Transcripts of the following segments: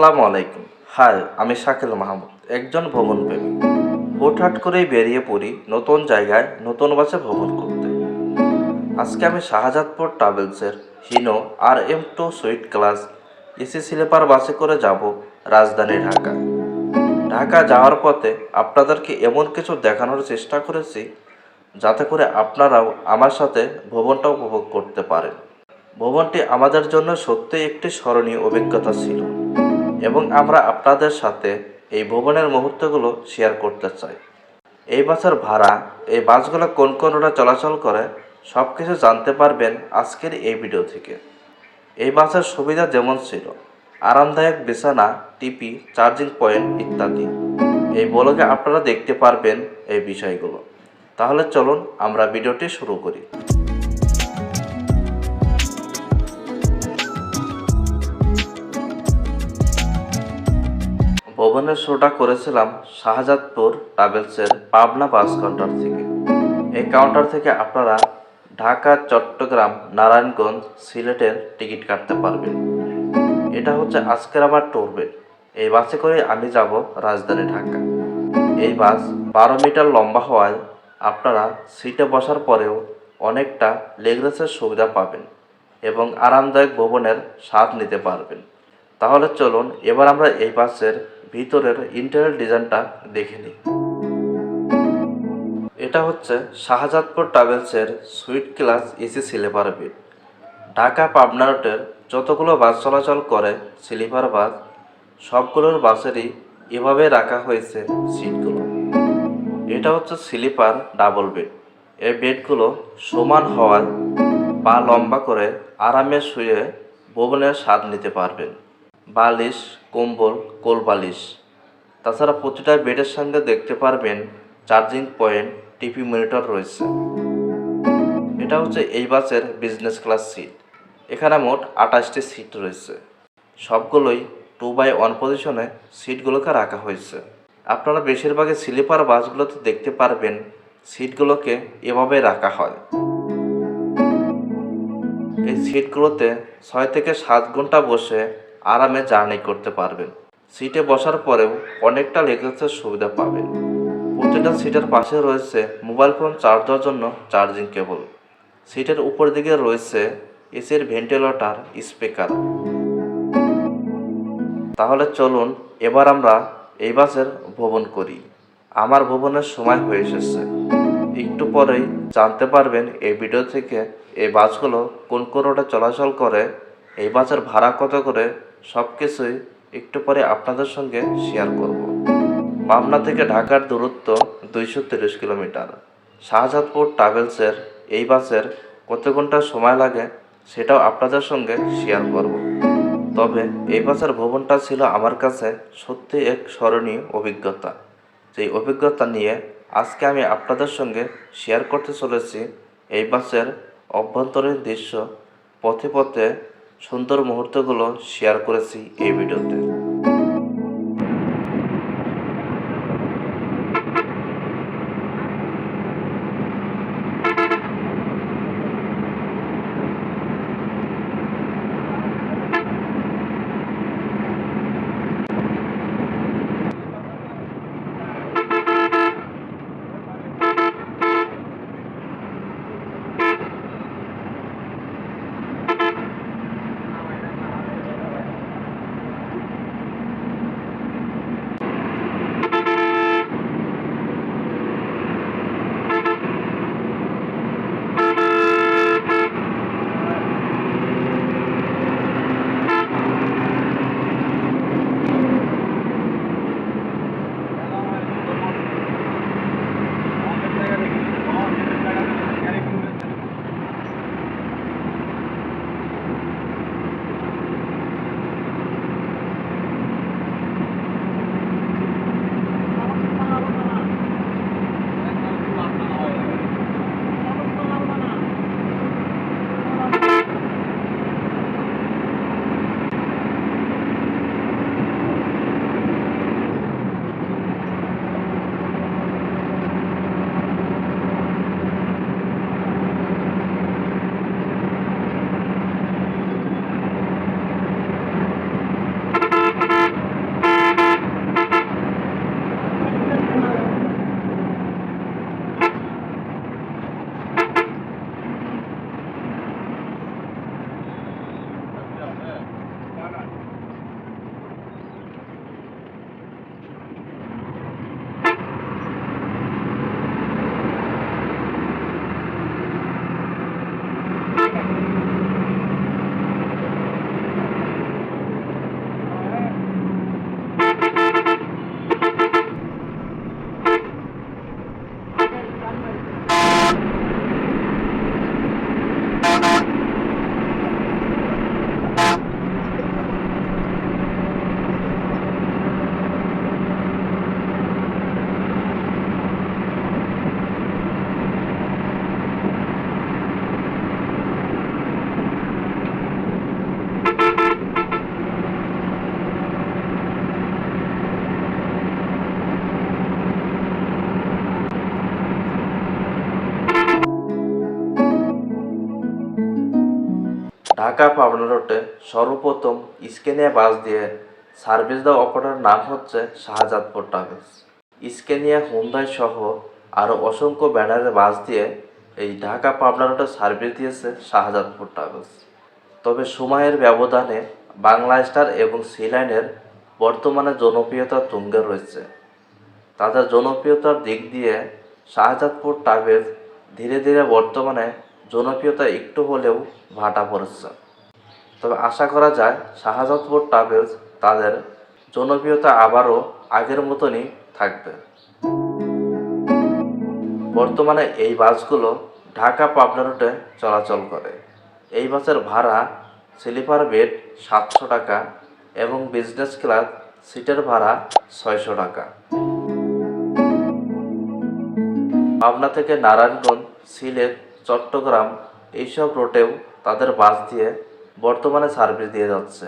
আসসালামু আলাইকুম। হাই আমি শাকিল মাহমুদ, একজন ভ্রমণ প্রেমী হুটহাট করেই বেরিয়ে পড়ি নতুন জায়গায় নতুন বাসে ভ্রমণ করতে। আজকে আমি Shahzadpur ট্রাভেলসের Hino R M two suite class AC sleeper বাসে করে যাব রাজধানী ঢাকা। ঢাকা যাওয়ার পথে আপনাদেরকে এমন কিছু দেখানোর চেষ্টা করেছি যাতে করে আপনারাও আমার সাথে ভ্রমণটা উপভোগ করতে পারেন। ভ্রমণটি আমাদের জন্য সত্যিই একটি স্মরণীয় অভিজ্ঞতা ছিল। এবং আমরা আপনাদের সাথে এই ভ্রমণের মুহূর্তগুলো শেয়ার করতে চাই। এই বাসের ভাড়া, এই বাসগুলো কোন কোন রোডে চলাচল করে সব কিছু জানতে পারবেন আজকের এই ভিডিও থেকে। এই বাসের সুবিধা যেমন ছিল, আরামদায়ক বিছানা, টিপি চার্জিং পয়েন্ট ইত্যাদি। এই ব্লগে আপনারা দেখতে পারবেন এই বিষয়গুলো। তাহলে চলুন আমরা ভিডিওটি শুরু করি। ভবনের শোটা করেছিলাম শাহজাদপুর ট্রাভেলসের পাবনা বাস কাউন্টার থেকে। এই কাউন্টার থেকে আপনারা ঢাকা, চট্টগ্রাম, নারায়ণগঞ্জ, সিলেটের টিকিট কাটতে পারবেন। এটা হচ্ছে আজকের আমার ট্যুরবেট এই বাসে করে আমি যাব রাজধানী ঢাকা। এই বাস বারো মিটার লম্বা হওয়ায় আপনারা সিটে বসার পরেও অনেকটা লেগরেসের সুবিধা পাবেন এবং আরামদায়ক ভবনের স্বাদ নিতে পারবেন। তাহলে চলুন, এবার আমরা এই বাসের ভিতরের ইন্টারিয়ার ডিজাইনটা দেখে নিই। এটা হচ্ছে Shahzadpur ট্রাভেলসের suite class AC sleeper bed Dhaka Pabna রুটের যতগুলো বাস চলাচল করে স্লিপার বাস সবগুলোর বাসেরই এভাবে রাখা হয়েছে সিটগুলো এটা হচ্ছে স্লিপার ডাবল বেড এই বেডগুলো সমান হওয়ায় পা লম্বা করে আরামে শুয়ে ভবনের স্বাদ নিতে পারবেন। বালিশ কম্বল কোল বালিশ তাছাড়া প্রতিটা বেডের সঙ্গে দেখতে পারবেন চার্জিং পয়েন্ট, টিভি মনিটর রয়েছে। এটা হচ্ছে এই বাসের বিজনেস ক্লাস সিট এখানে মোট আঠাশটি সিট রয়েছে। সবগুলোই টু বাই ওয়ান পজিশনে সিটগুলোকে রাখা হয়েছে। আপনারা বেশিরভাগই স্লিপার বাসগুলোতে দেখতে পারবেন সিটগুলোকে এভাবে রাখা হয়। এই সিটগুলোতে ছয় থেকে সাত ঘণ্টা বসে আরামে জার্নি করতে পারবেন। সিটে বসার পরেও অনেকটা লেগেজের সুবিধা পাবেন। প্রতিটা সিটের পাশে রয়েছে মোবাইল ফোন চার্জ দেওয়ার জন্য চার্জিং কেবল। সিটের উপর দিকে রয়েছে এসির ভেন্টিলেটর, স্পিকার। তাহলে চলুন, এবার আমরা এই বাসের ভ্রমণ করি। আমার ভ্রমণের সময় হয়ে এসেছে। একটু পরেই জানতে পারবেন এই ভিডিও থেকে এই বাসগুলো কোন কোন রোডে চলাচল করে, এই বাসের ভাড়া কত করে সব কিছুই একটু পরে আপনাদের সঙ্গে শেয়ার করব। পাবনা থেকে ঢাকার দূরত্ব দুইশো তিরিশ কিলোমিটার। শাহজাদপুর ট্রাভেলসের এই বাসের কত ঘণ্টা সময় লাগে সেটাও আপনাদের সঙ্গে শেয়ার করব। তবে এই বাসের ভ্রমণটা ছিল আমার কাছে সত্যি এক স্মরণীয় অভিজ্ঞতা। যেই অভিজ্ঞতা নিয়ে আজকে আমি আপনাদের সঙ্গে শেয়ার করতে চলেছি, এই বাসের অভ্যন্তরীণ দৃশ্য পথে পথে সুন্দর মুহূর্তগুলো শেয়ার করেছি এই ভিডিওতে। ঢাকা পাবনা রোডে সর্বপ্রথম স্কেনিয়া বাস দিয়ে সার্ভিস দেওয়া অপারেটর নাম হচ্ছে শাহজাদপুর ট্রাভেলস। স্কেনিয়া হুন্দাই সহ আরও অসংখ্য ব্যানারের বাস দিয়ে এই ঢাকা পাবনা রোডে সার্ভিস দিয়েছে শাহজাদপুর ট্রাভেলস। তবে সময়ের ব্যবধানে বাংলা স্টার এবং সি লাইনের বর্তমানে জনপ্রিয়তা তুঙ্গে রয়েছে। তাদের জনপ্রিয়তার দিক দিয়ে শাহজাদপুর ট্রাভেলস ধীরে ধীরে বর্তমানে জনপ্রিয়তা একটু হলেও ভাটা পড়েছে। তবে আশা করা যায় শাহজাদপুর ট্রাভেলস তাদের জনপ্রিয়তা আবারও আগের মতনই থাকবে। বর্তমানে এই বাসগুলো ঢাকা পাবনা রুটে চলাচল করে। এই বাসের ভাড়া স্লিপার বেড সাতশো টাকা এবং বিজনেস ক্লাস সিটের ভাড়া ছয়শো টাকা। পাবনা থেকে নারায়ণগঞ্জ, সিলেট, চট্টগ্রাম এইসব রুটেও তাদের বাস দিয়ে বর্তমানে সার্ভিস দিয়ে যাচ্ছে।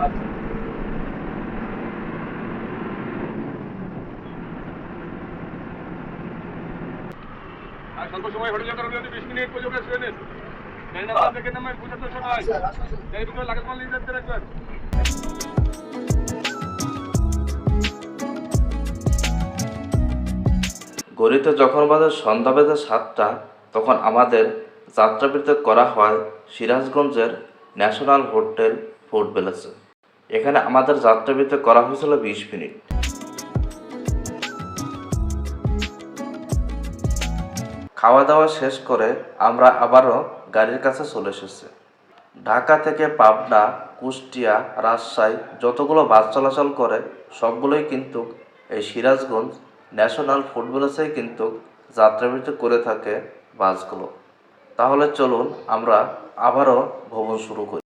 আর স্বল্প সময় হোটেলে করবে যদি বিশ মিনিট পর্যন্ত শুয়ে নিন জানি না তার নামে পঁচাত্তর সময় এই দুটো লাগেজ মাল নিয়ে যাচ্ছে রাখবেন গড়িতে যখন বাজে সন্ধ্যা বেজে সাতটা তখন আমাদের যাত্রাবৃত্তি করা হয় সিরাজগঞ্জের ন্যাশনাল হোটেল ফোর্ট প্যালেসে। এখানে আমাদের যাত্রাবৃত্তি করা হয়েছিল বিশ মিনিট। খাওয়া দাওয়া শেষ করে আমরা আবারও গাড়ির কাছে চলে এসেছি। ঢাকা থেকে পাবনা, কুষ্টিয়া, রাজশাহী যতগুলো বাস চলাচল করে, সবগুলোই কিন্তু এই সিরাজগঞ্জ ন্যাশনাল ফুটবলেসেই কিন্তু যাত্রাবৃত্তি করে থাকে বাসগুলো। তাহলে চলুন আমরা আবারও ভ্রমণ শুরু করি।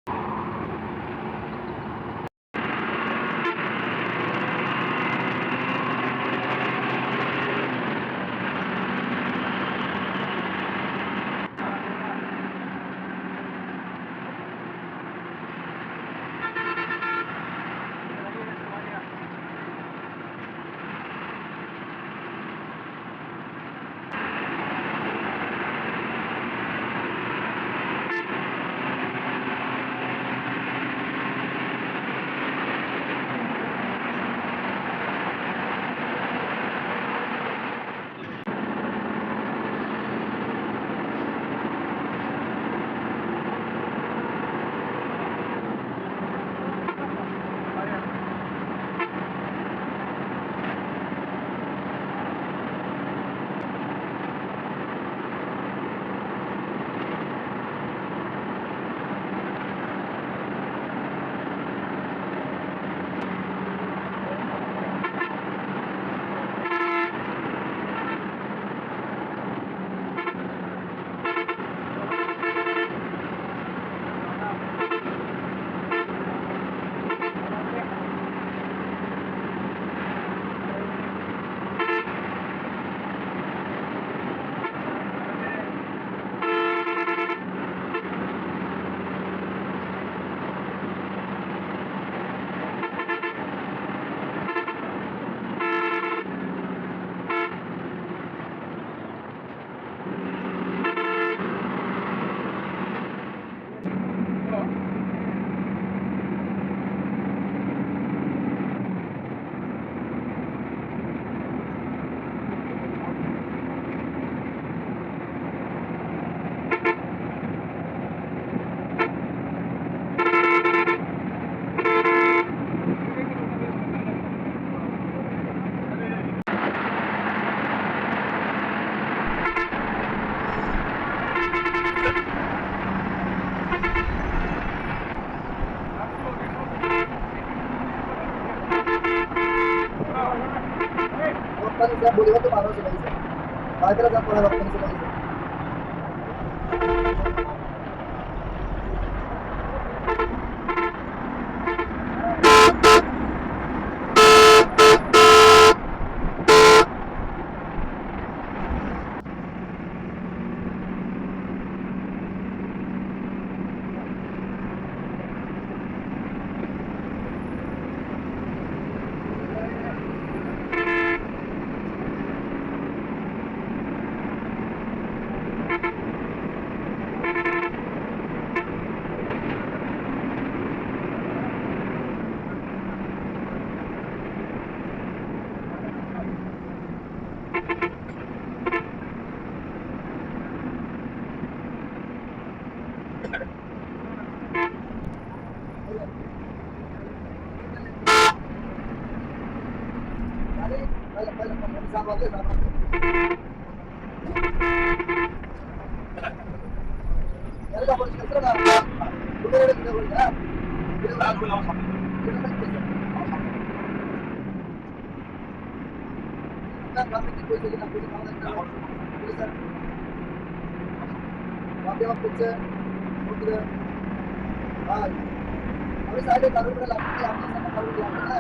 আমি চাইলে তার উপরে লাভ আপনি আপনার সাথে কথা বলি আপনারা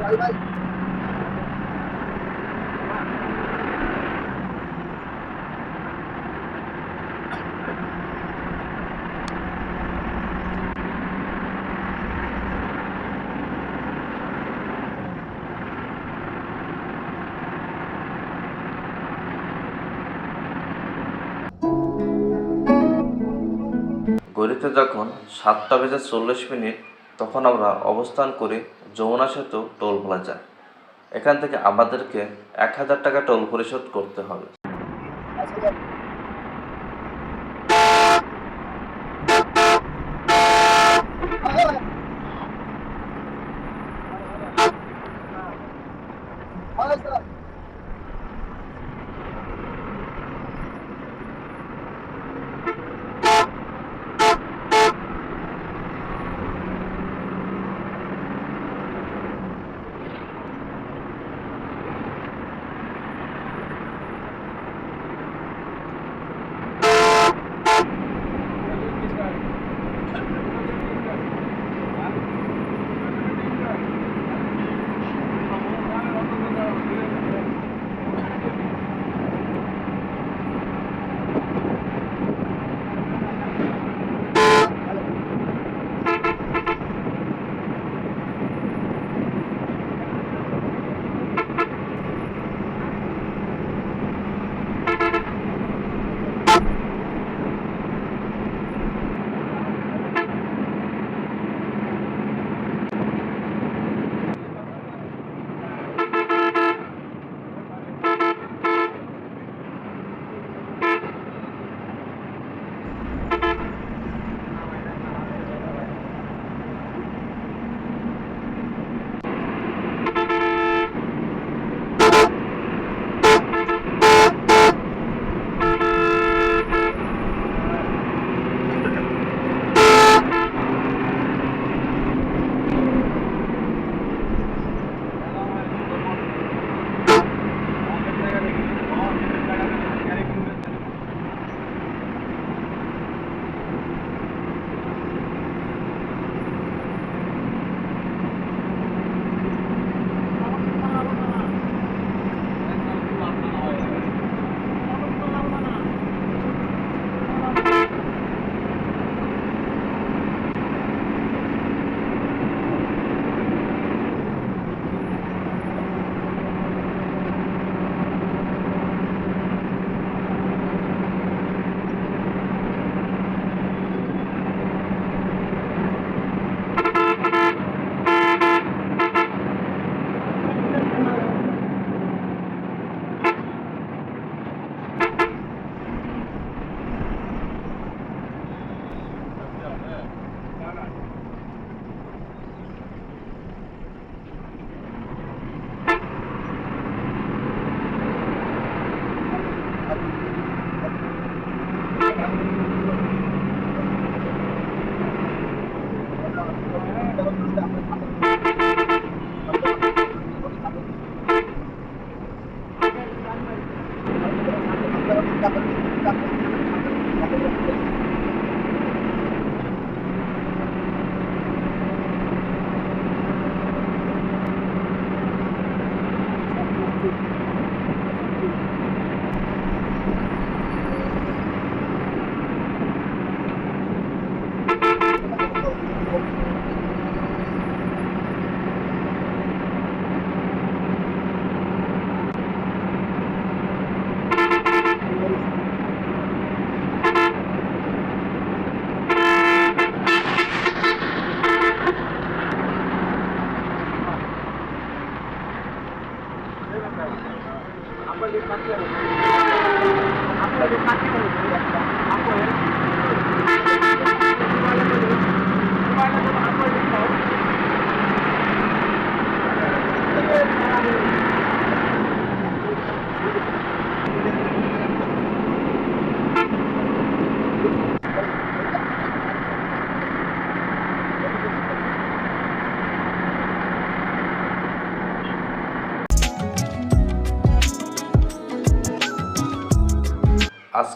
ভাই ভাই ঘড়িতে যখন সাতটা বেজে চল্লিশ মিনিট, তখন আমরা অবস্থান করে যমুনা সেতু টোল প্লাজায় এখান থেকে আমাদেরকে এক হাজার টাকা টোল পরিশোধ করতে হবে।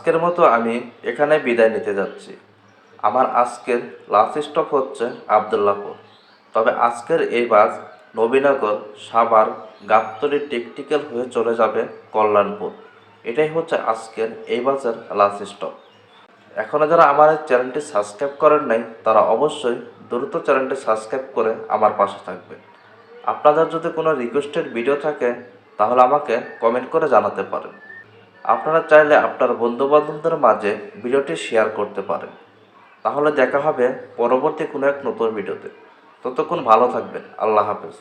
আজকের মতো আমি এখানে বিদায় নিতে যাচ্ছি। আমার আজকের লাস্ট স্টপ হচ্ছে আবদুল্লাপুর তবে আজকের এই বাস নবীনগর সাভার গাবতলী টেকটিক্যাল হয়ে চলে যাবে কল্যাণপুর। এটাই হচ্ছে আজকের এই বাসের লাস্ট স্টপ এখনও যারা আমার চ্যানেলটি সাবস্ক্রাইব করেন নাই, তারা অবশ্যই দ্রুত চ্যানেলটি সাবস্ক্রাইব করে আমার পাশে থাকবেন। আপনাদের যদি কোনো রিকোয়েস্টেড ভিডিও থাকে, তাহলে আমাকে কমেন্ট করে জানাতে পারেন। আপনারা চাইলে আপনার বন্ধুবান্ধবদের মাঝে ভিডিওটি শেয়ার করতে পারেন। তাহলে দেখা হবে পরবর্তী কোনো এক নতুন ভিডিওতে। ততক্ষণ ভালো থাকবেন। আল্লাহ হাফেজ।